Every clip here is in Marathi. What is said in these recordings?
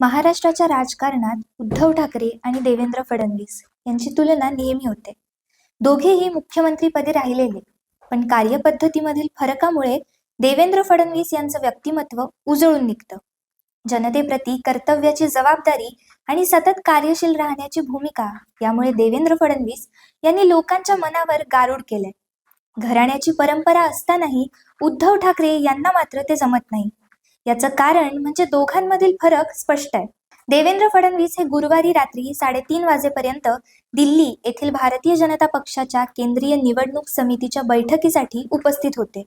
महाराष्ट्राच्या राजकारणात उद्धव ठाकरे आणि देवेंद्र फडणवीस यांची तुलना नेहमी होते. दोघेही मुख्यमंत्रीपदी राहिलेले पण कार्यपद्धतीमधील फरकामुळे देवेंद्र फडणवीस यांचं व्यक्तिमत्व उजळून निघतं. जनतेप्रती कर्तव्याची जबाबदारी आणि सतत कार्यशील राहण्याची भूमिका यामुळे देवेंद्र फडणवीस यांनी लोकांच्या मनावर गारूड केलंय. घराण्याची परंपरा असतानाही उद्धव ठाकरे यांना मात्र ते जमत नाही. याचं कारण म्हणजे दोघांमधील फरक स्पष्ट आहे. देवेंद्र फडणवीस हे गुरुवारी रात्री साडेतीन वाजेपर्यंत दिल्ली येथील भारतीय जनता पक्षाच्या केंद्रीय निवडणूक समितीच्या बैठकीसाठी उपस्थित होते.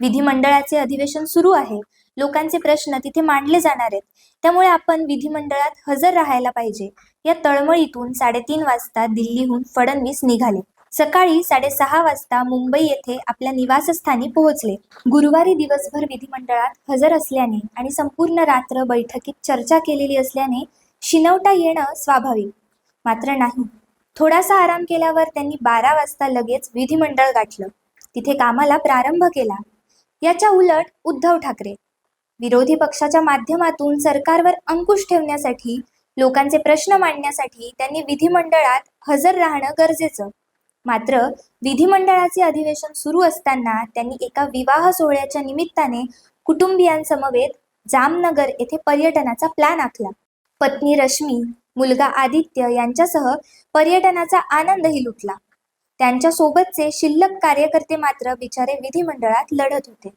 विधिमंडळाचे अधिवेशन सुरू आहे. लोकांचे प्रश्न तिथे मांडले जाणार आहेत. त्यामुळे आपण विधिमंडळात हजर राहायला पाहिजे. या तळमळीतून साडेतीन वाजता दिल्लीहून फडणवीस निघाले. सकाळी साडेसहा वाजता मुंबई येथे आपल्या निवासस्थानी पोहोचले. गुरुवारी दिवसभर विधिमंडळात हजर असल्याने आणि संपूर्ण रात्र बैठकीत चर्चा केलेली असल्याने शिनवटा येणं स्वाभाविक. मात्र नाही. थोडासा आराम केल्यावर त्यांनी बारा वाजता लगेच विधिमंडळ गाठलं. तिथे कामाला प्रारंभ केला. याच्या उलट उद्धव ठाकरे. विरोधी पक्षाच्या माध्यमातून सरकारवर अंकुश ठेवण्यासाठी लोकांचे प्रश्न मांडण्यासाठी त्यांनी विधिमंडळात हजर राहणं गरजेचं. मात्र विधिमंडळाचे अधिवेशन सुरू असताना त्यांनी एका विवाह सोहळ्याच्या निमित्ताने कुटुंबियांसमवेत जामनगर येथे पर्यटनाचा प्लॅन आखला. पत्नी रश्मी मुलगा आदित्य यांच्यासह पर्यटनाचा आनंदही लुटला. त्यांच्या सोबतचे शिल्लक कार्यकर्ते मात्र बिचारे विधिमंडळात लढत होते.